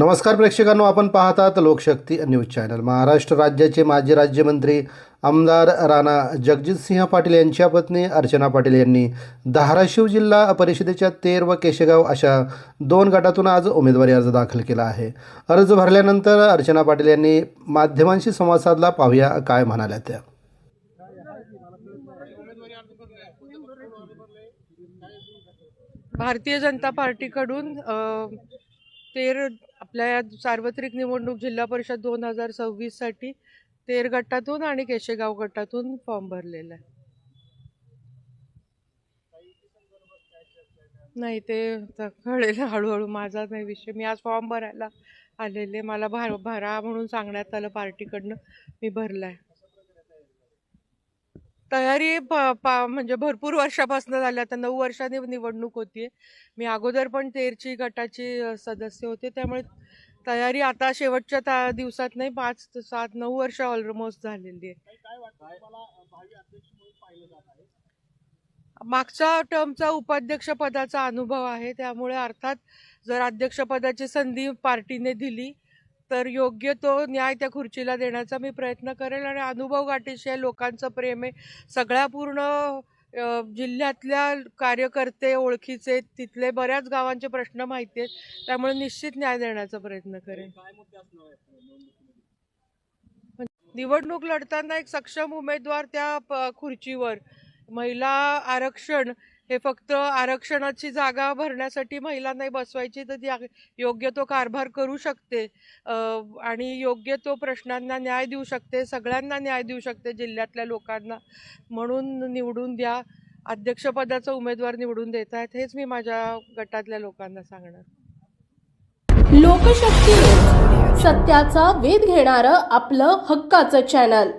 नमस्कार प्रेक्षकांनो आपण पाहतात लोकशक्ती न्यूज चॅनल. महाराष्ट्र राज्याचे माजी राज्यमंत्री आमदार राणा जगजितसिंह पाटील यांच्या पत्नी अर्चना पाटील यांनी धाराशिव जिल्हा परिषदेच्या तेर व केशेगाव अशा दोन गटातून आज उमेदवारी अर्ज दाखल केला आहे. अर्ज भरल्यानंतर अर्चना पाटील यांनी माध्यमांशी संवाद साधला. पाहूया काय म्हणाल्या त्या. भारतीय जनता पार्टीकडून तेर आपल्या या सार्वत्रिक निवडणूक जिल्हा परिषद दोन हजार सव्वीससाठी तेर गटातून आणि केशेगाव गटातून फॉर्म भरलेला आहे. नाही ते कळेल हळूहळू. माझा नाही विषय. मी आज फॉर्म भरायला आलेले. मला भर भरा म्हणून सांगण्यात आलं. पार्टीकडनं मी भरला आहे तयारी प पा म्हणजे भरपूर वर्षापासून झाली. आता नऊ वर्षांनी निवडणूक होतीये. मी अगोदर पण तेरची गटाची सदस्य होते. त्यामुळे तयारी आता शेवटच्या ता दिवसात नाही पाच ते सात नऊ वर्ष ऑलमोस्ट झालेली आहे. मागच्या टर्मचा उपाध्यक्ष पदाचा अनुभव आहे. त्यामुळे अर्थात जर अध्यक्षपदाची संधी पार्टीने दिली तर योग्य तो न्याय त्या खुर्चीला देण्याचा मी प्रयत्न करेल आणि अनुभव गाठीशी आहे लोकांचं प्रेम आहे. सगळ्या पूर्ण जिल्ह्यातल्या कार्यकर्ते ओळखीचे तिथले बऱ्याच गावांचे प्रश्न माहिती आहेत. त्यामुळे निश्चित न्याय देण्याचा प्रयत्न करेन. निवडणूक लढताना एक सक्षम उमेदवार त्या खुर्चीवर. महिला आरक्षण हे फक्त आरक्षणाची जागा भरण्यासाठी महिला नाही बसवायची तर ती योग्य तो कारभार करू शकते. आणि योग्य तो प्रश्नांना न्याय देऊ शकते सगळ्यांना न्याय देऊ शकते जिल्ह्यातल्या लोकांना. म्हणून निवडून द्या. अध्यक्षपदाचा उमेदवार निवडून देत आहेत. हेच मी माझ्या गटातल्या लोकांना सांगणार. लोकशक्ती सत्याचा वेध घेणारं आपलं हक्काचं चॅनल